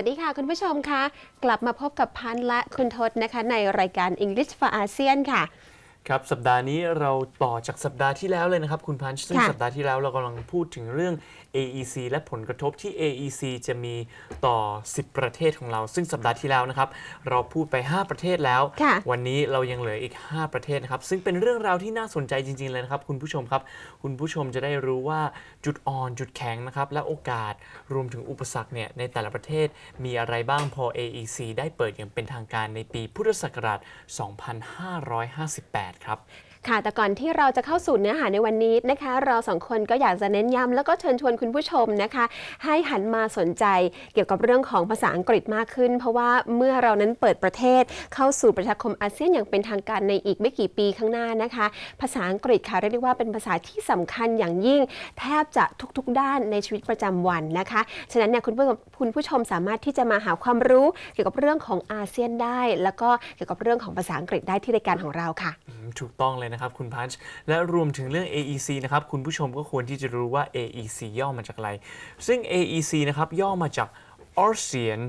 วัสดีค่ะคุณผู้ชมคะกลับมาพบกับพันธ์และคุณทศนะคะในรายการ English for ASEAN ค่ะ ครับสัปดาห์นี้เราต่อจากสัปดาห์ที่แล้วเลยนะครับ คุณพันช์ซึ่งค่ะสัปดาห์ที่แล้วเรากำลังพูดถึงเรื่อง AEC และผลกระทบที่ AEC จะมีต่อ 10 ประเทศของเรา ซึ่งสัปดาห์ที่แล้วนะครับ เราพูดไป 5 ประเทศแล้ว ค่ะ วันนี้เรายังเหลืออีก 5 ประเทศนะครับ ซึ่งเป็นเรื่องราวที่น่าสนใจจริง ๆ เลยนะครับ คุณผู้ชมครับ คุณผู้ชมจะได้รู้ว่าจุดอ่อนจุดแข็งนะครับ และโอกาสรวมถึงอุปสรรคเนี่ยในแต่ละประเทศมีอะไรบ้างพอ AEC ได้เปิดอย่างเป็นทางการในปีพุทธศักราช 2558 ครับ ค่ะแต่ก่อนที่เราจะเข้าสู่เนื้อหาในวันนี้นะคะ เราสองคนก็อยากจะเน้นย้ำแล้วก็เชิญชวนคุณผู้ชมนะคะ ให้หันมาสนใจเกี่ยวกับเรื่องของภาษาอังกฤษมากขึ้น เพราะว่าเมื่อเรานั้นเปิดประเทศเข้าสู่ประชาคมอาเซียนอย่างเป็นทางการในอีกไม่กี่ปีข้างหน้านะคะ ภาษาอังกฤษค่ะเรียกได้ว่าเป็นภาษาที่สำคัญอย่างยิ่ง แทบจะทุกๆ ด้านในชีวิตประจำวันนะคะฉะนั้นเนี่ยคุณผู้ชมคุณผู้ชมสามารถที่จะมาหาความรู้เกี่ยวกับเรื่องของอาเซียนได้ แล้วก็เกี่ยวกับเรื่องของภาษาอังกฤษได้ที่รายการของเราค่ะ ถูกต้องเลยนะครับคุณพันช์และรวมถึงเรื่อง AEC นะครับคุณผู้ชมก็ควรที่จะรู้ว่า AEC ย่อมาจากอะไร ซึ่ง AEC นะครับย่อมาจาก ASEAN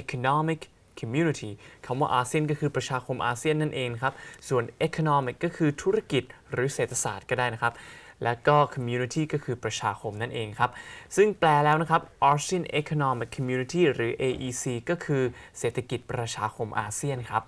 Economic Community คำว่าอาเซียนก็คือประชาคมอาเซียนนั่นเองครับ ส่วน Economic ก็คือธุรกิจหรือเศรษฐศาสตร์ก็ได้นะครับ และก็ Community ก็คือประชาคมนั่นเองครับ ซึ่งแปลแล้วนะครับ ASEAN Economic Community หรือ AEC ก็คือเศรษฐกิจประชาคมอาเซียนครับ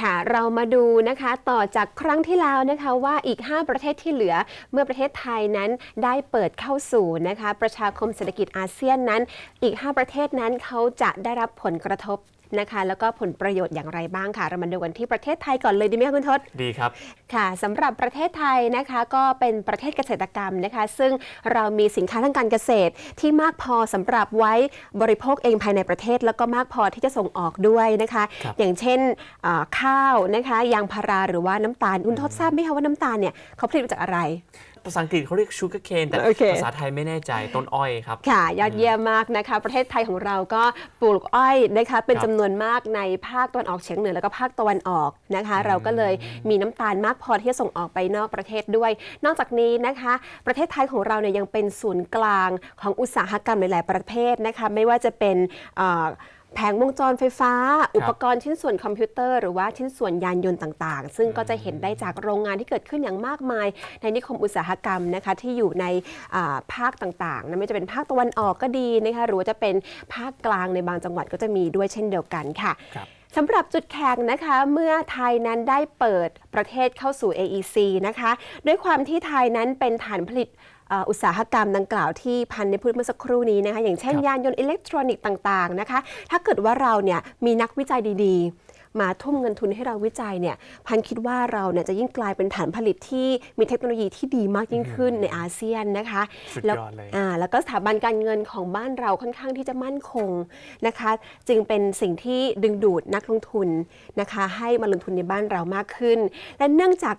ค่ะ เรามาดูนะคะต่อจากครั้งที่แล้วนะคะว่าอีก 5 ประเทศที่เหลือเมื่อประเทศไทยนั้นได้เปิดเข้าสู่นะคะประชาคมเศรษฐกิจอาเซียนนั้น อีก 5 ประเทศนั้นเขาจะได้รับผลกระทบ นะคะ แล้วก็ผลประโยชน์อย่างไรบ้างค่ะ เรามาดูกันที่ประเทศไทยก่อนเลยดีไหมคะคุณทศดีครับค่ะสำหรับประเทศไทยนะคะก็เป็นประเทศเกษตรกรรมนะคะ ซึ่งเรามีสินค้าทางการเกษตรที่มากพอสำหรับไว้บริโภคเองภายในประเทศ แล้วก็มากพอที่จะส่งออกด้วยนะคะครับอย่างเช่นอ่าข้าวนะคะยางพาราหรือว่าน้ำตาลคุณทศทราบไหมคะว่าน้ำตาลเนี่ยเขาผลิตมาจากอะไร ภาษาอังกฤษเขาเรียก sugar cane แต่โอเค ภาษาไทยไม่แน่ใจต้นอ้อยครับ ค่ะ ยอดเยี่ยมมากนะคะ ประเทศไทยของเราก็ปลูกอ้อยนะคะ เป็นครับจำนวนมากในภาคตะวันออกเฉียงเหนือแล้วก็ภาคตะวันออกนะคะ เราก็เลยมีน้ำตาลมากพอที่จะส่งออกไปนอกประเทศด้วย นอกจากนี้นะคะ ประเทศไทยของเราเนี่ยยังเป็นศูนย์กลางของอุตสาหกรรมหลาย ๆ ประเภทนะคะ ไม่ว่าจะเป็นเอ่อ แผงวงจรไฟฟ้า อุปกรณ์ชิ้นส่วนคอมพิวเตอร์หรือว่าชิ้นส่วนยานยนต์ต่างๆ ซึ่งก็จะเห็นได้จากโรงงานที่เกิดขึ้นอย่างมากมาย ในนิคมอุตสาหกรรมนะคะที่อยู่ในอ่าภาคต่างๆนะไม่ว่าจะเป็นภาคตะวันออกก็ดีนะคะหรือว่าจะเป็นภาคกลางในบางจังหวัดก็จะมีด้วยเช่นเดียวกันค่ะครับสำหรับจุดแข็งนะคะเมื่อไทยนั้นได้เปิดประเทศเข้าสู่ AEC นะคะด้วยความที่ไทยนั้นเป็นฐานผลิตเอ่ออุตสาหกรรมดังกล่าวที่พันในพูดเมื่อสักครู่นี้นะคะอย่างเช่นครับยานยนต์อิเล็กทรอนิกส์ต่างๆนะคะถ้าเกิดว่าเราเนี่ยมีนักวิจัยดีๆ มาทุ่มเงินทุนให้เราวิจัยเนี่ยพันคิดว่าเราเนี่ยจะยิ่งกลายเป็นฐานผลิตที่มีเทคโนโลยีที่ดีมากยิ่งขึ้นในอาเซียนนะคะสุดแล้วยอดเลย อ่าแล้วก็สถาบันการเงินของบ้านเราค่อนข้างที่จะมั่นคงนะคะ จึงเป็นสิ่งที่ดึงดูดนักลงทุนนะคะ ให้มาลงทุนในบ้านเรามากขึ้น และเนื่องจาก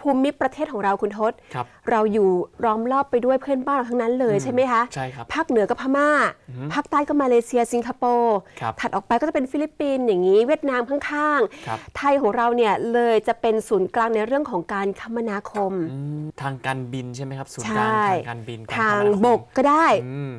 ภูมิประเทศของเราคุณทศครับ เราอยู่ล้อมรอบไปด้วยเพื่อนบ้านเราทั้งนั้นเลยใช่ไหมคะใช่ครับภาคเหนือก็พม่าภาคใต้ก็มาเลเซียสิงคโปร์ครับถัดออกไปก็จะเป็นฟิลิปปินส์อย่างนี้ เวียดนามข้างครับๆไทยของเราเนี่ยเลยจะเป็นศูนย์กลางในเรื่องของการคมนาคมอืมทางการบินใช่ไหมครับศูนย์ใช่กลางทางการบินกรทางคมนคมบกก็ได้อืม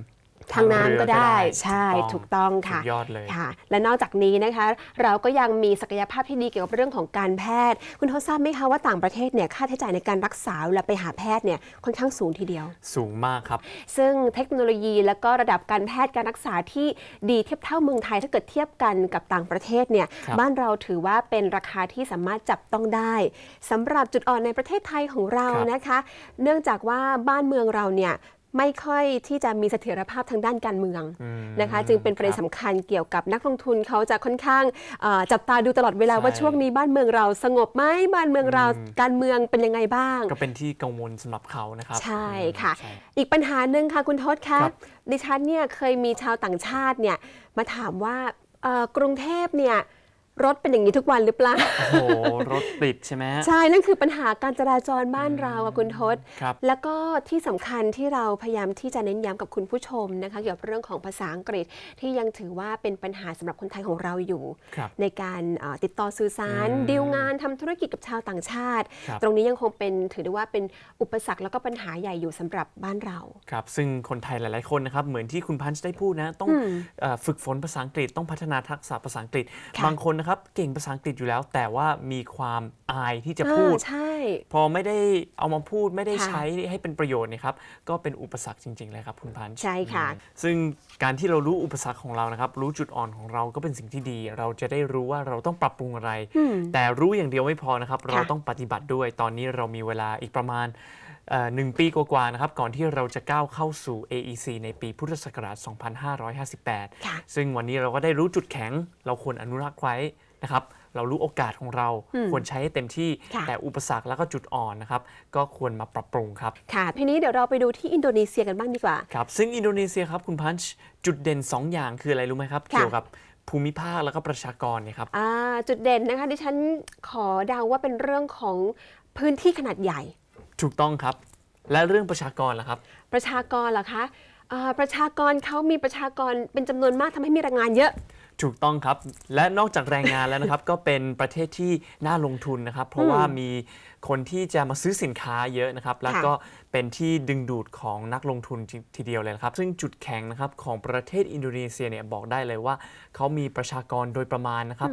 ทางน้ำก็ได้ทางเรือก็ได้ใช่ถูถูกกต้ต้อองงค่ะสุดยอดเลยค่ะ และนอกจากนี้นะคะ เราก็ยังมีศักยภาพที่ดีเกี่ยวกับเรื่องของการแพทย์ คุณทศทราบไหมคะว่าต่างประเทศเนี่ยค่าใช้จ่ายในการรักษาเวลาไปหาแพทย์เนี่ยค่อนข้างสูงทีเดียว สูงมากครับ ซึ่งเทคโนโลยีแล้วก็ระดับการแพทย์การรักษาที่ดีเทียบเท่าเมืองไทย ถ้าเกิดเทียบกันกับต่างประเทศเนี่ยครับบ้านเราถือว่าเป็นราคาที่สามารถจับต้องได้สำหรับจุดอ่อนในประเทศไทยของเราครับนะคะ เนื่องจากว่าบ้านเมืองเราเนี่ย ไม่ค่อยที่จะมีเสถียรภาพทางด้านการเมืองอืมนะคะ จึงเป็นประเด็นครับสำคัญเกี่ยวกับนักลงทุนเขาจะค่อนข้างเอ่อจับตาดูตลอดเวลาใช่ว่าช่วงนี้บ้านเมืองเราสงบไหมบ้านเมืองเราอืมการเมืองเป็นยังไงบ้าง ก็เป็นที่กังวลสำหรับเขานะครับ ใช่ค่ะใช่อีกปัญหาหนึ่งค่ะคุณทศครัคะบดิฉันเนี่ยเคยมีชาวต่างชาติเนี่ยมาถามว่าเอ่อกรุงเทพเนี่ย รถเป็นอย่างนี้ทุกวันหรือเปล่า โอ้โห รถติดใช่ไหมฮะ ใช่ นั่นคือปัญหาการจราจรบ้านเราอะคุณทศ ครับ แล้วก็ที่สำคัญที่เราพยายามที่จะเน้นย้ำกับคุณผู้ชมนะคะเกี่ยวกับเรื่องของภาษาอังกฤษที่ยังถือว่าเป็นปัญหาสำหรับคนไทยของเราอยู่ ครับ ในการเอ่อติดต่อสื่อสารอืมดีลงานทำธุรกิจกับชาวต่างชาติ ครับ ตรงนี้ยังคงเป็นถือได้ว่าเป็นอุปสรรคแล้วก็ปัญหาใหญ่อยู่สำหรับบ้านเรา ครับ ซึ่งคนไทยหลาย ๆ คนนะครับ เหมือนที่คุณพันธ์ได้พูดนะ ต้องอืมเอ่อฝึกฝนภาษาอังกฤษ ต้องพัฒนาทักษะภาษาอังกฤษ ค่ะ บางคนนะครับเก่งภาษาอังกฤษอยู่แล้ว แต่ว่ามีความอายที่จะพูดอ่าใช่ พอไม่ได้เอามาพูดไม่ได้ค่ะ ใช้ให้เป็นประโยชน์เนะครับ ก็เป็นอุปสรรคจริง ๆ เลยครับคุณพันธ์ ใช่ค่ะอืมซึ่งการที่เรารู้อุปสรรคของเรานะครับ รู้จุดอ่อนของเราก็เป็นสิ่งที่ดี เราจะได้รู้ว่าเราต้องปรับปรุงอะไร อืม แต่รู้อย่างเดียวไม่พอนะครับ เราค่ะต้องปฏิบัติด้วย ตอนนี้เรามีเวลาอีกประมาณเอ่อ หนึ่งปีกว่าๆนะครับก่อนที่เราจะก้าวเข้าสู่ AEC ในปีพุทธศักราช 2558ค่ะซึ่งวันนี้เราก็ได้รู้จุดแข็ง เราควรอนุรักษ์ไว้นะครับเรารู้โอกาสของเราอืมควรใช้ให้เต็มที่ค่ะแต่อุปสรรคแล้วก็จุดอ่อนนะครับก็ควรมาปรับปรุงครับค่ะทีนี้เดี๋ยวเราไปดูที่อินโดนีเซียกันบ้างดีกว่าครับซึ่งอินโดนีเซียครับคุณพันช์จุดเด่น 2 อย่างคืออะไรรู้ไหมครับค่ะเกี่ยวกับภูมิภาคแล้วก็ประชากรเนี่ยครับอ่าจุดเด่นนะคะดิฉันขอเดาว่าเป็นเรื่องของพื้นที่ขนาดใหญ่ ถูกต้องครับ และเรื่องประชากรล่ะครับ ประชากรเหรอคะอ่าประชากรเขามีประชากรเป็นจำนวนมากทำให้มีแรงงานเยอะ ถูกต้องครับ และนอกจากแรงงานแล้วนะครับ ก็เป็นประเทศที่น่าลงทุนนะครับ เพราะว่ามีคนที่จะมาซื้อสินค้าเยอะนะครับ แล้วก็เป็นที่ดึงดูดของนักลงทุนทีเดียวเลยนะครับ ซึ่งจุดแข็งนะครับของประเทศอินโดนีเซียเนี่ยบอกได้เลยว่า เขามีประชากรโดยประมาณนะครับ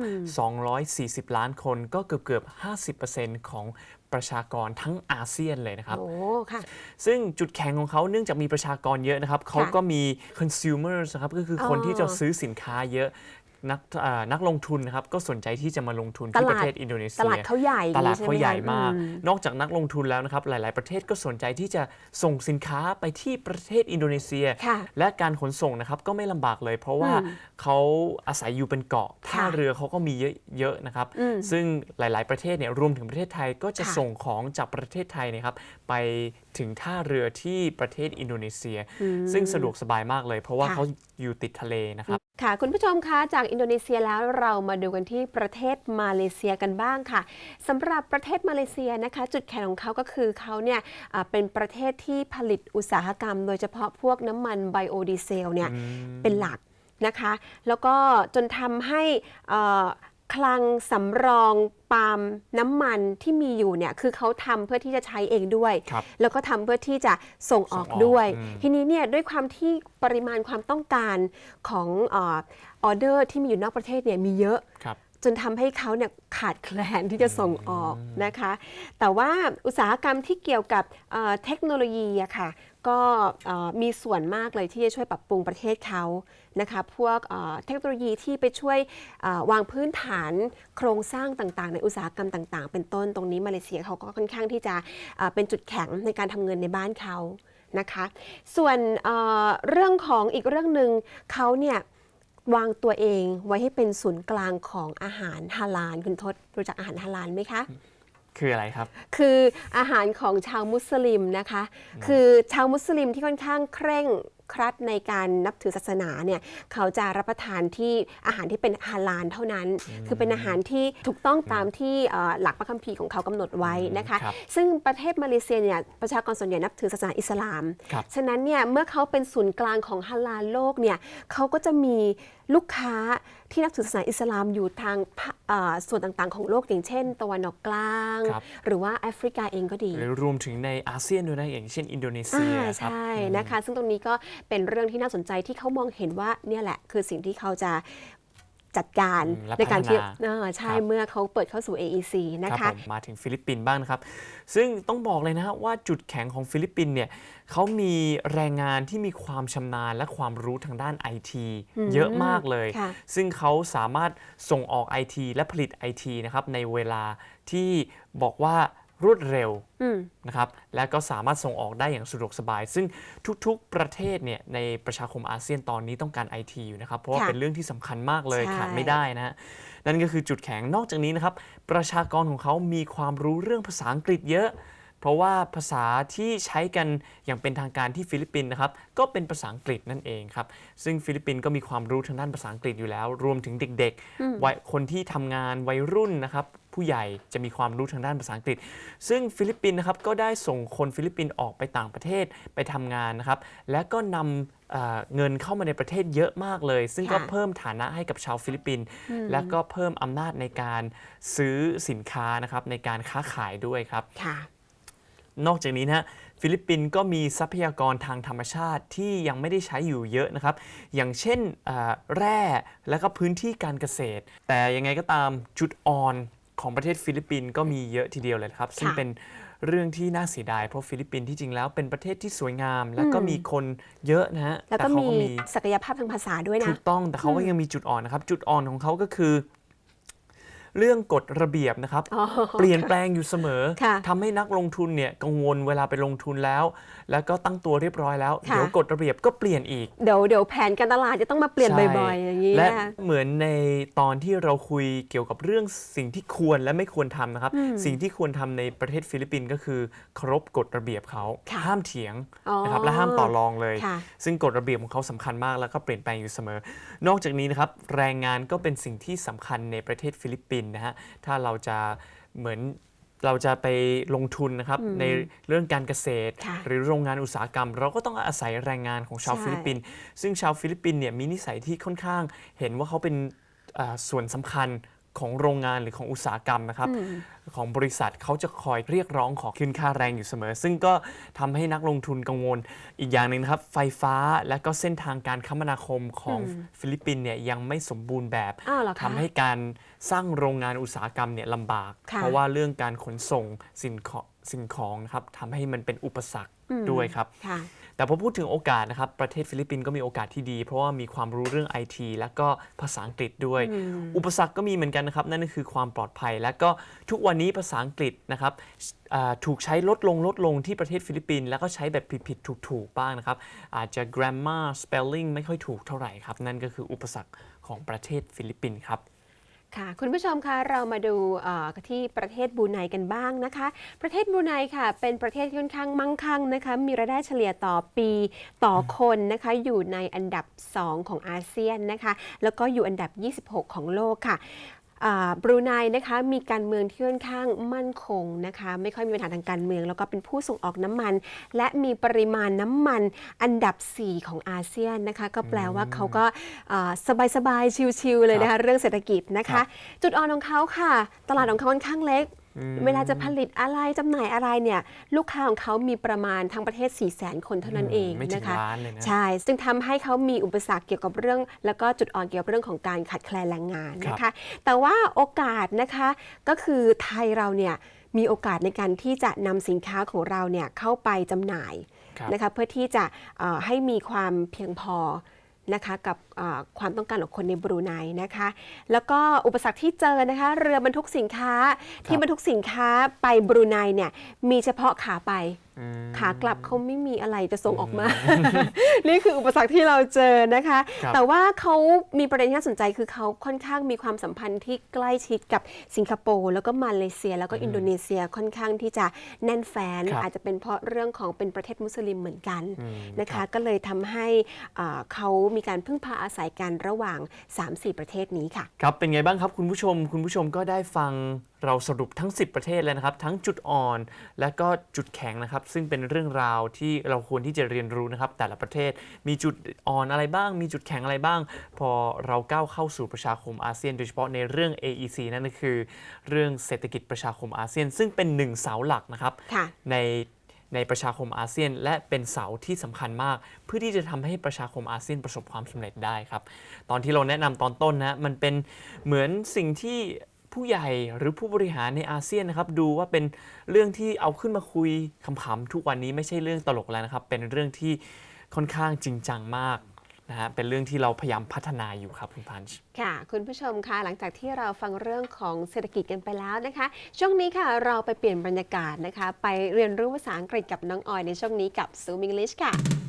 240 ล้านคนก็เกือบเกือบๆ50%ของ ประชากรทั้งอาเซียนเลยนะครับ โอ้ค่ะ ซึ่งจุดแข็งของเขาเนื่องจากมีประชากรเยอะนะครับเขาก็มี consumers นะครับก็คือคนอ๋อที่จะซื้อสินค้าเยอะ นักเอ่อนักลงทุนนะครับก็สนใจที่จะมาลงทุนตที่ลาดประเทศอินโดนีเซีย ตลาดเขาใหญ่ตลาดอย่งนี้เขาใหญ่ช่ไคะมากอืนอกจากนักลงทุนแล้วนะครับหลาย ๆ ประเทศก็สนใจที่จะส่งสินค้าไปที่ประเทศอินโดนีเซียค่ะและการขนส่งนะครับก็ไม่ลำบากเลย เพราะว่าอืมเขาอาศัยอยู่เป็นเกาะท่าค่ะเรือเขาก็มีเยอะๆนะครับอืมซึ่งหลาย ๆ ประเทศเนี่ยรวมถึงประเทศไทยก็จะค่ะส่งของจากประเทศไทยนะครับไปถึงท่าเรือที่ประเทศอินโดนีเซีย ซึ่งสะดวกสบายมากเลย เพราะว่าค่ะเขาอยู่ติดทะเลนะครับค่ะคุณผู้ชมคะจากอินโดนีเซียแล้วเรามาดูกันที่ประเทศมาเลเซียกันบ้างค่ะสำหรับประเทศมาเลเซียนะคะ จุดแข็งของเขาก็คือเขาเนี่ยอ่าเป็นประเทศที่ผลิตอุตสาหกรรม โดยเฉพาะพวกน้ำมันไบโอดีเซลเนี่ยเป็นหลักนะคะ แล้วก็จนทำให้เอ่อ คลังสำรองปาล์มน้ำมันที่มีอยู่เนี่ยคือเขาทำเพื่อที่จะใช้เองด้วย ครับ แล้วก็ทำเพื่อที่จะส่งออกส่งออกด้วย อืม ทีนี้เนี่ยด้วยความที่ปริมาณความต้องการของเออออเดอร์ที่มีอยู่นอกประเทศเนี่ยมีเยอะ ครับ จนทำให้เขาเนี่ยขาดแคลนที่จะส่งออกนะคะ แต่ว่าอุตสาหกรรมที่เกี่ยวกับเเทคโนโลยีอะค่ะก็มีส่วนมากเลยที่จะช่วยปรับปรุงประเทศเขานะคะพวกเเทคโนโลยีที่ไปช่วยวางพื้นฐานโครงสร้างต่างๆ ในอุตสาหกรรมต่าง ๆ เป็นต้นตรงนี้มาเลเซียเขาก็ค่อนข้างที่จะเเป็นจุดแข็งในการทำเงินในบ้านเขานะคะ ส่วนเเรื่องของอีกเรื่องหนึ่งเขาเนี่ย วางตัวเองไว้ให้เป็นศูนย์กลางของอาหารฮาลาลคุณทศรู้จักอาหารฮาลาลไหมคะ คืออะไรครับ คืออาหารของชาวมุสลิมนะคะ คือชาวมุสลิมที่ค่อนข้างเคร่ง ครัดในการนับถือศาสนาเนี่ยเขาจะรับประทานที่อาหารที่เป็นฮาลาลเท่านั้น คือเป็นอาหารที่ถูกต้องตามที่เอ่อหลักพระคัมภีร์ของเขากำหนดไว้นะคะครับซึ่งประเทศมาเลเซียเนี่ยประชากรส่วนใหญ่นับถือศาสนาอิสลามครับฉะนั้นเนี่ยเมื่อเขาเป็นศูนย์กลางของฮาลาลโลกเนี่ยเขาก็จะมีลูกค้าที่นับถือศาสนาอิสลามอยู่ทางภาเอ่อส่วนต่างๆ ของโลกอย่างเช่นตะวันออกกลางครับหรือว่าแอฟริกาเองก็ดี หรือรวมถึงในอาเซียนด้วยนะอย่างเช่นอินโดนีเซีอ่ายครับใช่นะคะ ซึ่งตรงนี้ก็เป็นเรื่องที่น่าสนใจที่เขามองเห็นว่าเนี่ยแหละ คือสิ่งที่เขาจะจัดการอืมและในการที่พัฒนาเออใช่ครับเมื่อเขาเปิดเข้าสู่ AEC นะครัคะบผมมาถึงฟิลิปปินส์บ้างนะครับ ซึ่งต้องบอกเลยนะฮะว่าจุดแข็งของฟิลิปปินส์เนี่ยเขามีแรงงานที่มีความชำนาญและความรู้ทางด้านไอทีเยอะมากเลยค่ะซึ่งเขาสามารถส่งออกไอทีและผลิตไอทีนะครับในเวลาที่บอกว่า รวดเร็วอืมนะครับและก็สามารถส่งออกได้อย่างสะดวกสบาย ซึ่งทุกๆ ประเทศเนี่ยในประชาคมอาเซียนตอนนี้ต้องการ IT อยู่นะครับ เพราะว่าค่ะเป็นเรื่องที่สำคัญมากเลยใช่ขาดไม่ได้นะฮะนั่นก็คือจุดแข็งนอกจากนี้นะครับ ประชากรของเขามีความรู้เรื่องภาษาอังกฤษเยอะ เพราะว่าภาษาที่ใช้กันอย่างเป็นทางการที่ฟิลิปปินส์นะครับก็เป็นภาษาอังกฤษนั่นเองครับซึ่งฟิลิปปินส์ก็มีความรู้ทางด้านภาษาอังกฤษอยู่แล้ว รวมถึงเด็กๆวัยคนที่ทำงานวัยรุ่นนะครับ ผู้ใหญ่จะมีความรู้ทางด้านภาษาอังกฤษ ซึ่งฟิลิปปินส์นะครับก็ได้ส่งคนฟิลิปปินส์ออกไปต่างประเทศไปทำงานนะครับและก็นำเอ่อเงินเข้ามาในประเทศเยอะมากเลย ซึ่งก็ค่ะเพิ่มฐานะให้กับชาวฟิลิปปินส์และก็เพิ่มอำนาจในการซื้อสินค้านะครับในการค้าขายด้วยครับค่ะนอกจากนี้นะฮะฟิลิปปินส์ก็มีทรัพยากรทางธรรมชาติที่ยังไม่ได้ใช้อยู่เยอะนะครับ อย่างเช่นเอ่อแร่และก็พื้นที่การเกษตร แต่ยังไงก็ตามจุดอ่อน ของประเทศฟิลิปปินส์ก็มีเยอะทีเดียวเลยครับ ซึ่งค่ะเป็นเรื่องที่น่าเสียดายเพราะฟิลิปปินส์ที่จริงแล้วเป็นประเทศที่สวยงาม และก็มีคนเยอะนะฮะแล้วก็ต่เขามีศักยภาพทางภาษาด้วยถูนะกต้องแต่เขาก็ยังมีจุดอ่อนนะครับ จุดอ่อนของเขาก็คือ เรื่องกฎระเบียบนะครับอ๋อเปลี่ยนแปลงอยู่เสมอค่ะทำให้นักลงทุนเนี่ยกังวลเวลาไปลงทุนแล้ว แล้วก็ตั้งตัวเรียบร้อยแล้ว ค่ะ เดี๋ยวกฎระเบียบก็เปลี่ยนอีก เดี๋ยวเดี๋ยวแผนการตลาดจะต้องมาเปลี่ยนใช่บ่อยๆ อย่างนี้และนะคะเหมือนในตอนที่เราคุยเกี่ยวกับเรื่องสิ่งที่ควรและไม่ควรทำนะครับ สิ่งที่ควรทำในประเทศฟิลิปปินส์ก็คือเคารพกฎระเบียบเขาค่ะห้ามเถียงอ๋อนะครับและห้ามต่อรองเลย ค่ะซึ่งกฎระเบียบของเขาสำคัญมากแล้วก็เปลี่ยนแปลงอยู่เสมอ นอกจากนี้นะครับแรงงานก็เป็นสิ่งที่สำคัญในประเทศฟิลิปปินส์นะฮะถ้าเราจะเหมือน เราจะไปลงทุนนะครับในเรื่องการเกษตรค่ะหรือโรงงานอุตสาหกรรม เราก็ต้องอาศัยแรงงานของชาวใช่ฟิลิปปินส์ซึ่งชาวฟิลิปปินส์เนี่ยมีนิสัยที่ค่อนข้างเห็นว่าเขาเป็นอ่าส่วนสำคัญ ของโรงงานหรือของอุตสาหกรรมนะครับ ของบริษัทเขาจะคอยเรียกร้องขอขึ้นค่าแรงอยู่เสมอ ซึ่งก็ทำให้นักลงทุนกังวล อีกอย่างหนึ่งนะครับ ไฟฟ้าและก็เส้นทางการคมนาคมของฟิลิปปินส์เนี่ยยังไม่สมบูรณ์แบบอ้าวเหรอคะ ทำให้การสร้างโรงงานอุตสาหกรรมเนี่ยลำบาก ค่ะ เพราะว่าเรื่องการขนส่งสิ่งของ สิ่งของนะครับทำให้มันเป็นอุปสรรคด้วยครับ ค่ะแต่พอพูดถึงโอกาสนะครับประเทศฟิลิปปินส์ก็มีโอกาสที่ดี เพราะว่ามีความรู้เรื่องไอทีและก็ภาษาอังกฤษด้วย อุปสรรคก็มีเหมือนกันนะครับ นั่นก็คือความปลอดภัย และก็ทุกวันนี้ภาษาอังกฤษนะครับอ่าถูกใช้ลดลงลดลงที่ประเทศฟิลิปปินส์แล้วก็ใช้แบบผิดๆถูกๆบ้างนะครับ อาจจะ grammar spelling ไม่ค่อยถูกเท่าไหร่ครับ นั่นก็คืออุปสรรคของประเทศฟิลิปปินส์ครับ ค่ะ คุณผู้ชมคะเรามาดูที่ประเทศบูไนกันบ้างนะคะ ประเทศบูไนค่ะ เป็นประเทศที่ค่อนข้างมั่งคั่งนะคะ มีรายได้เฉลี่ยต่อปีต่อคนนะคะ อยู่ในอันดับ 2 ของอาเซียนนะคะ แล้วก็อยู่อันดับ 26 ของโลกค่ะ บรูไนนะคะมีการเมืองที่ค่อนข้างมั่นคงนะคะไม่ค่อยมีปัญหาทางการเมือง แล้วก็เป็นผู้ส่งออกน้ำมัน และมีปริมาณน้ำมันอันดับ 4 ของอาเซียนนะคะก็แปลว่าเขาก็สบายๆชิลๆเลยนะคะเรื่องเศรษฐกิจนะครัคะบจุดอ่อนของเขาค่ะ ตลาดของเขาค่อนข้างเล็ก เวลาจะผลิตอะไรจำหน่ายอะไรเนี่ยลูกค้าของเขามีประมาณทั้งประเทศ 4 0 0 0 0 0 คนเท่านั้นเองไม่ถึงนะคะล้านเลยนะใช่ซึ่งทำให้เขามีอุปสรรคเกี่ยวกับเรื่อง แล้วก็จุดอ่อนเกี่ยวกับเรื่องของการขาดแคลนแรงงานนะคะ แต่ว่าโอกาสนะคะก็คือไทยเราเนี่ยมีโอกาสในการที่จะนำสินค้าของเราเนี่ยเข้าไปจำหน่ายครับนะคะเพื่อที่จะเอ่อให้มีความเพียงพอ นะคะกับเอ่อความต้องการของคนในบรูไนนะคะ แล้วก็อุปสรรคที่เจอนะคะเรือบรรทุกสินค้าที่บรรทุกสินค้าไปบรูไนเนี่ยมีเฉพาะขาไป ขากลับเขาไม่มีอะไรจะส่งออกมา นี่คืออุปสรรคที่เราเจอนะคะครับแต่ว่าเขามีประเด็นที่น่าสนใจคือเขาค่อนข้างมีความสัมพันธ์ที่ใกล้ชิดกับสิงคโปร์แล้วก็มาเลเซีย แล้วก็อินโดนีเซียค่อนข้างที่จะแน่นแฟนครับอาจจะเป็นเพราะเรื่องของเป็นประเทศมุสลิมเหมือนกันอืมนะครัคะบก็เลยทำให้อ่าเขามีการพึ่งพาอาศัยกันระหว่าง 3-4 ประเทศนี้ค่ะ ครับเป็นไงบ้างครับคุณผู้ชมคุณผู้ชมก็ได้ฟังเราสรุปทั้ง 10 ประเทศแล้วนะครับ ทั้งจุดอ่อนและก็จุดแข็งนะครับ ซึ่งเป็นเรื่องราวที่เราควรที่จะเรียนรู้นะครับ แต่ละประเทศมีจุดอ่อนอะไรบ้าง มีจุดแข็งอะไรบ้าง พอเราก้าวเข้าสู่ประชาคมอาเซียน โดยเฉพาะในเรื่อง AEC นั่นก็คือ เรื่องเศรษฐกิจประชาคมอาเซียน ซึ่งเป็นหนึ่งเสาหลักนะครับค่ะในในประชาคมอาเซียน และเป็นเสาที่สำคัญมาก เพื่อที่จะทำให้ประชาคมอาเซียนประสบความสำเร็จได้ครับ ตอนที่เราแนะนำตอนต้นนะมันเป็นเหมือนสิ่งที่ ผู้ใหญ่หรือผู้บริหารในอาเซียนนะครับดูว่าเป็นเรื่องที่เอาขึ้นมาคุยขำๆทุกวันนี้ไม่ใช่เรื่องตลกแล้วนะครับ เป็นเรื่องที่ค่อนข้างจริงจังมากนะฮะเป็นเรื่องที่เราพยายามพัฒนาอยู่ครับคุณพันช์ค่ะ คุณผู้ชมคะหลังจากที่เราฟังเรื่องของเศรษฐกิจกันไปแล้วนะคะ ช่วงนี้ค่ะเราไปเปลี่ยนบรรยากาศนะคะ ไปเรียนรู้ภาษาอังกฤษกับน้องออยในช่วงนี้กับ Zoom English ค่ะ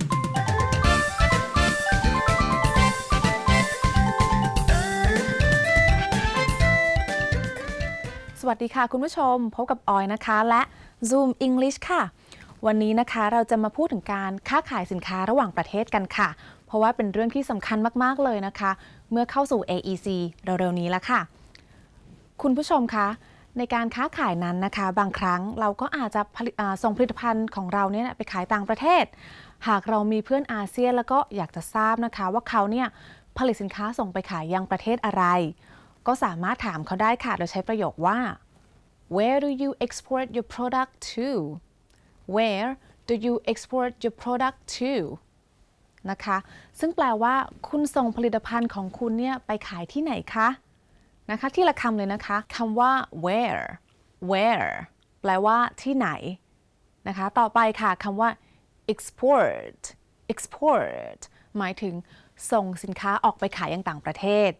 วัสดีค่ะคุณผู้ชม พบกับออยนะคะ และ Zoom English ค่ะ วันนี้นะคะเราจะมาพูดถึงการค้าขายสินค้าระหว่างประเทศกันค่ะ เพราะว่าเป็นเรื่องที่สำคัญมาก ๆ เลยนะคะ เมื่อเข้าสู่ AEC เร็ว ๆ นี้แล้วค่ะ คุณผู้ชมคะในการค้าขายนั้นนะคะ บางครั้งเราก็อาจจะส่งผลิตภัณฑ์ของเราเนี่ยไปขายต่างประเทศ หากเรามีเพื่อนอาเซียนแล้วก็อยากจะทราบนะคะ ว่าเขาเนี่ยผลิตสินค้าส่งไปขายยังประเทศอะไร ก็สามารถถามเขาได้ค่ะ โดยใช้ประโยคว่า Where do you export your product to Where do you export your product to นะคะ ซึ่งแปลว่า คุณส่งผลิตภัณฑ์ของคุณเนี่ยไปขายที่ไหนคะนะคะ ที่ละคำเลยนะคะคำว่า where where แปลว่าที่ไหนนะคะ ต่อไปค่ะคำว่า export export หมายถึงส่งสินค้าออกไปขายยังต่างประเทศ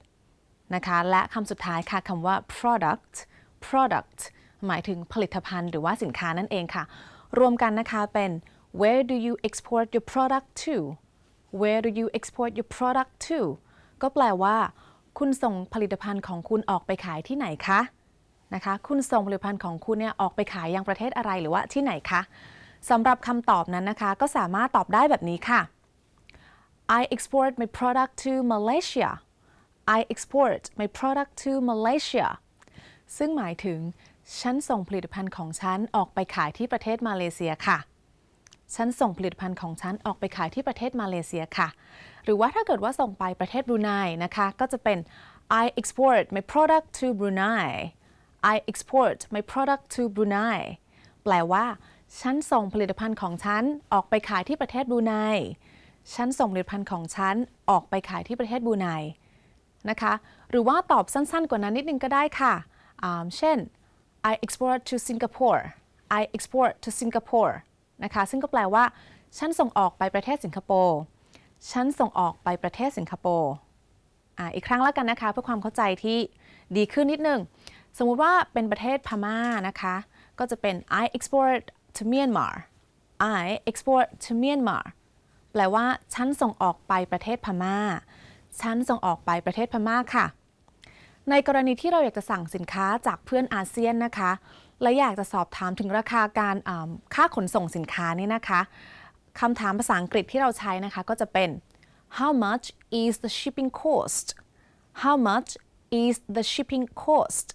นะคะ และคำสุดท้ายค่ะคำว่า product product หมายถึงผลิตภัณฑ์หรือว่าสินค้านั่นเองค่ะ รวมกันนะคะเป็น where do you export your product to where do you export your product to ก็แปลว่า คุณส่งผลิตภัณฑ์ของคุณออกไปขายที่ไหนคะนะคะ คุณส่งผลิตภัณฑ์ของคุณเนี่ยออกไปขายยังประเทศอะไรหรือว่าที่ไหนคะสำหรับคำตอบนั้นนะคะ ก็สามารถตอบได้แบบนี้ค่ะ I export my product to Malaysia I export my product to Malaysia ซึ่งหมายถึง ฉันส่งผลิตภัณฑ์ของฉันออกไปขายที่ประเทศมาเลเซียค่ะ ฉันส่งผลิตภัณฑ์ของฉันออกไปขายที่ประเทศมาเลเซียค่ะ หรือว่าถ้าเกิดว่าส่งไปประเทศบรูไนนะคะ ก็จะเป็น I export my product to Brunei I export my product to Brunei แปลว่า ฉันส่งผลิตภัณฑ์ของฉันออกไปขายที่ประเทศบรูไนฉันส่งผลิตภัณฑ์ของฉันออกไปขายที่ประเทศบรูไน นะคะ หรือว่าตอบสั้นๆ กว่านั้นนิดนึงก็ได้ค่ะ เช่น I export to Singapore I export to Singapore นะคะ ซึ่งก็แปลว่า ฉันส่งออกไปประเทศสิงคโปร์ ฉันส่งออกไปประเทศสิงคโปร์ อีกครั้งแล้วกันนะคะ เพื่อความเข้าใจที่ดีขึ้นนิดนึง สมมุติว่าเป็นประเทศพม่านะคะ ก็จะเป็น I export to Myanmar I export to Myanmar แปลว่า ฉันส่งออกไปประเทศพม่า ฉันส่งออกไปประเทศพม่าค่ะ ในกรณีที่เราอยากจะสั่งสินค้าจากเพื่อนอาเซียนนะคะ และอยากจะสอบถามถึงราคาการค่าขนส่งสินค้านี่นะคะคำถามภาษาอังกฤษที่เราใช้นะคะก็จะเป็น how much is the shipping cost how much is the shipping cost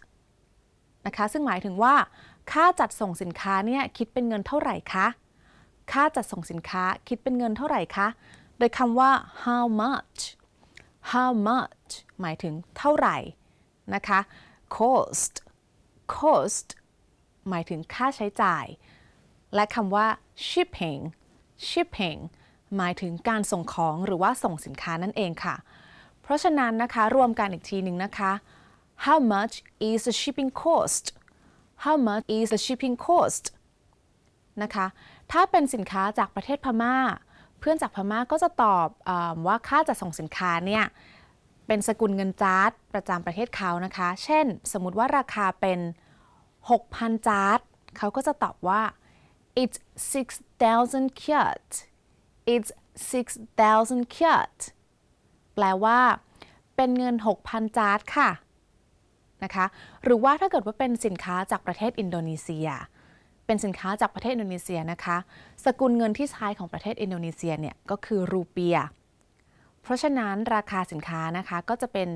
นะคะซึ่งหมายถึงว่าค่าจัดส่งสินค้าเนี่ยคิดเป็นเงินเท่าไหร่คะ ค่าจัดส่งสินค้าคิดเป็นเงินเท่าไหร่คะ โดยคำว่า how much how much หมายถึงเท่าไหร่นะคะ cost cost หมายถึงค่าใช้จ่าย และคำว่า shipping shipping หมายถึงการส่งของหรือว่าส่งสินค้านั่นเองค่ะ เพราะฉะนั้นนะคะ รวมกันอีกทีหนึ่งนะคะ how much is the shipping cost how much is the shipping cost นะคะ ถ้าเป็นสินค้าจากประเทศพม่า พื่อนจากพม่าก็จะตอบอว่าค่าจัดส่งสินค้าเนี่ยเป็นสกุลเงินจาร์ดประจำประเทศเขานะคะ เช่น สมมติว่าราคาเป็น 6,000 จาร์ดเขาก็จะตอบว่า it's 6,000 kyat it's 6,000 kyat แปลว่า เป็นเงิน 6,000 จาร์ดค่ะนะคะ หรือว่าถ้าเกิดว่าเป็นสินค้าจากประเทศอินโดนีเซีย เป็นสินค้าจากประเทศอินโดนีเซียนะคะ สกุลเงินที่ใช้ของประเทศอินโดนีเซียเนี่ยก็คือรูเปีย เพราะฉะนั้นราคาสินค้านะคะก็จะเป็น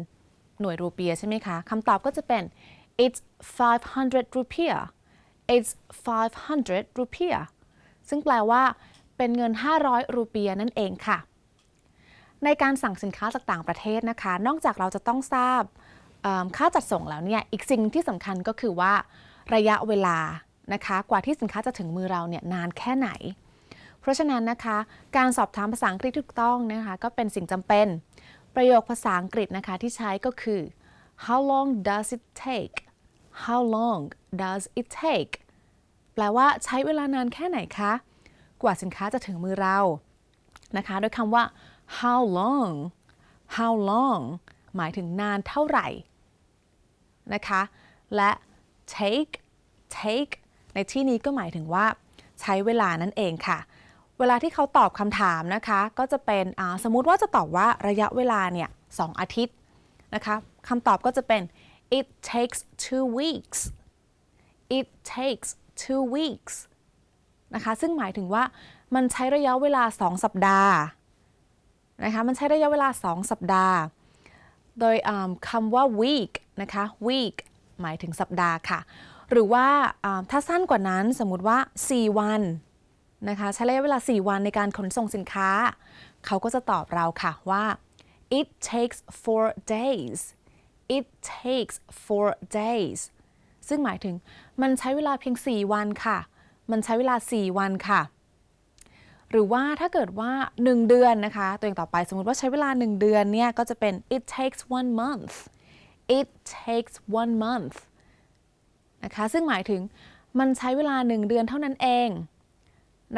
หน่วยรูเปียใช่ไหมคะคำตอบก็จะเป็น it's 500 rupiah it's 500 rupiah ซึ่งแปลว่าเป็นเงิน 500 รูเปียนั่นเองค่ะ ในการสั่งสินค้าจากต่างประเทศนะคะ นอกจากเราจะต้องทราบค่าจัดส่งแล้วเนี่ย อีกสิ่งที่สำคัญก็คือว่าระยะเวลา นะคะ กว่าที่สินค้าจะถึงมือเราเนี่ยนานแค่ไหน เพราะฉะนั้นนะคะ การสอบถามภาษาอังกฤษถูกต้องนะคะก็เป็นสิ่งจำเป็น ประโยคภาษาอังกฤษนะคะที่ใช้ก็คือ how long does it take how long does it take แปลว่าใช้เวลานานแค่ไหนคะ กว่าสินค้าจะถึงมือเรา นะคะ โดยคำว่า how long how long หมายถึงนานเท่าไหร่ นะคะ และ take take ในที่นี้ก็หมายถึงว่าใช้เวลานั่นเองค่ะ เวลาที่เขาตอบคำถามนะคะ ก็จะเป็นสมมุติว่าจะตอบว่าระยะเวลาเนี่ยสองอาทิตย์นะคะคำตอบก็จะเป็น it takes two weeks it takes two weeks นะคะซึ่งหมายถึงว่ามันใช้ระยะเวลา 2 สัปดาห์นะคะมันใช้ระยะเวลา 2 สัปดาห์ โดยคำว่า week นะคะ week หมายถึงสัปดาห์ค่ะ หรือว่าถ้าสั้นกว่านั้นสมมติว่า 4 วันนะคะใช้ระยะเวลา 4 วันในการขนส่งสินค้า เขาก็จะตอบเราค่ะว่า it takes four days it takes four days ซึ่งหมายถึงมันใช้เวลาเพียง 4 วันค่ะ มันใช้เวลา 4 วันค่ะ หรือว่าถ้าเกิดว่า 1 เดือนนะคะ ตัวอย่างต่อไปสมมติว่าใช้เวลา 1 เดือนเนี่ย ก็จะเป็น it takes one month it takes one month นะคะ ซึ่งหมายถึงมันใช้เวลา 1 เดือนเท่านั้นเอง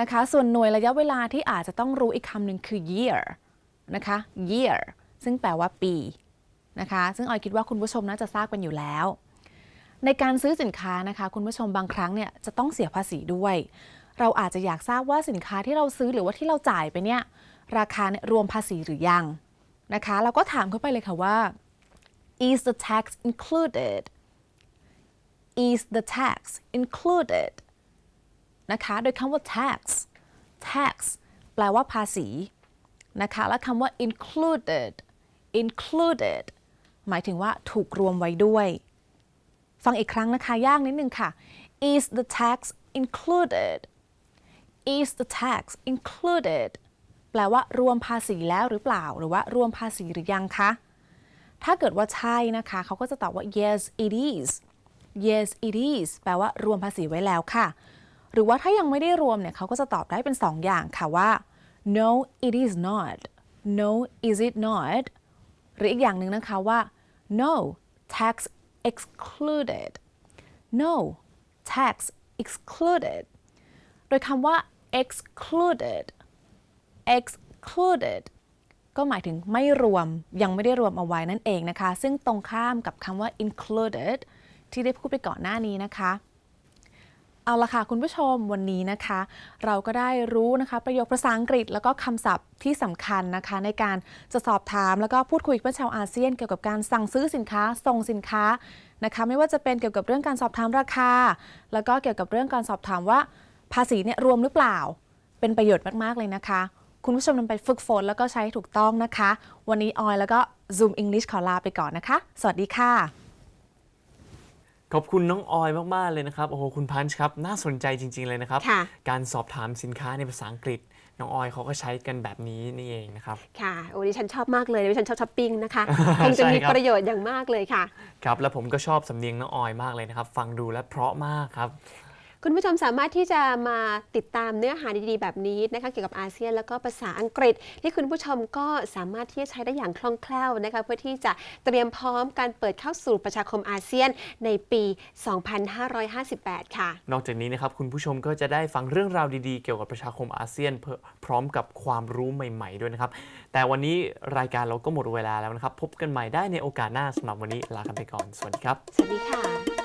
นะคะ ส่วนหน่วยระยะเวลาที่อาจจะต้องรู้อีกคำหนึ่งคือ year นะคะ year ซึ่งแปลว่าปีนะคะ ซึ่งออยคิดว่าคุณผู้ชมน่าจะทราบกันอยู่แล้ว ในการซื้อสินค้านะคะ คุณผู้ชมบางครั้งเนี่ยจะต้องเสียภาษีด้วย เราอาจจะอยากทราบว่าสินค้าที่เราซื้อหรือว่าที่เราจ่ายไปเนี่ยราคาเนี่ยรวมภาษีหรือยังนะคะ เราก็ถามเข้าไปเลยค่ะว่า is the tax included is the tax included นะคะ โดยคำว่า tax tax แปลว่าภาษีนะคะ และคำว่า included included หมายถึงว่าถูกรวมไว้ด้วย ฟังอีกครั้งนะคะ ยากนิดนึงค่ะ is the tax included is the tax included แปลว่ารวมภาษีแล้วหรือเปล่า หรือว่ารวมภาษีหรือยังคะ ถ้าเกิดว่าใช่นะคะ เขาก็จะตอบว่า yes it is yes it is แปลว่ารวมภาษีไว้แล้วค่ะ หรือว่าถ้ายังไม่ได้รวมเนี่ยเขาก็จะตอบได้เป็น 2 อย่างค่ะว่า no it is not no is it not หรืออีกอย่างหนึ่งนะคะว่า no tax excluded no tax excluded โดยคำว่า excluded excluded ก็หมายถึงไม่รวมยังไม่ได้รวมเอาไว้นั่นเองนะคะ ซึ่งตรงข้ามกับคำว่า included ที่ได้พูดไปก่อนหน้านี้นะคะ เอาละค่ะคุณผู้ชมวันนี้นะคะ เราก็ได้รู้นะคะ ประโยคภาษาอังกฤษ แล้วก็คำศัพท์ที่สำคัญนะคะ ในการจะสอบถามแล้วก็พูดคุยกับชาวอาเซียน เกี่ยวกับการสั่งซื้อสินค้าส่งสินค้านะคะไม่ว่าจะเป็นเกี่ยวกับเรื่องการสอบถามราคา แล้วก็เกี่ยวกับเรื่องการสอบถามว่าภาษีเนี่ยรวมหรือเปล่า เป็นประโยชน์มาก ๆ เลยนะคะ คุณผู้ชมนำไปฝึกฝนแล้วก็ใช้ถูกต้องนะคะ วันนี้ออยแล้วก็ Zoom English ขอลาไปก่อนนะคะ สวัสดีค่ะ ขอบคุณน้องออยมาก ๆ เลยนะครับ โอ้โห คุณพันช์ครับ น่าสนใจจริง ๆ เลยนะครับ ค่ะ การสอบถามสินค้าในภาษาอังกฤษ น้องออยเขาก็ใช้กันแบบนี้นี่เองนะครับ ค่ะ โอ้ดิฉันชอบมากเลยดิฉันชอบช้อปปิ้งนะคะ คงจะมีใช่ครับ ประโยชน์อย่างมากเลยค่ะ ครับ แล้วผมก็ชอบสำเนียงน้องออยมากเลยนะครับ ฟังดูและเพราะมากครับ คุณผู้ชมสามารถที่จะมาติดตามเนื้อหาดีๆ แบบนี้นะคะเกี่ยวกับอาเซียนแล้วก็ภาษาอังกฤษ ที่คุณผู้ชมก็สามารถที่จะใช้ได้อย่างคล่องแคล่วนะคะเพื่อที่จะเตรียมพร้อมการเปิดเข้าสู่ประชาคมอาเซียนในปี 2558 ค่ะ นอกจากนี้นะครับคุณผู้ชมก็จะได้ฟังเรื่องราวดีๆ เกี่ยวกับประชาคมอาเซียนเพื่อพร้อมกับความรู้ใหม่ ๆ ด้วยนะครับ แต่วันนี้รายการเราก็หมดเวลาแล้วนะครับ พบกันใหม่ได้ในโอกาสหน้าสำหรับวันนี้ลากันไปก่อน สวัสดีครับ สวัสดีค่ะ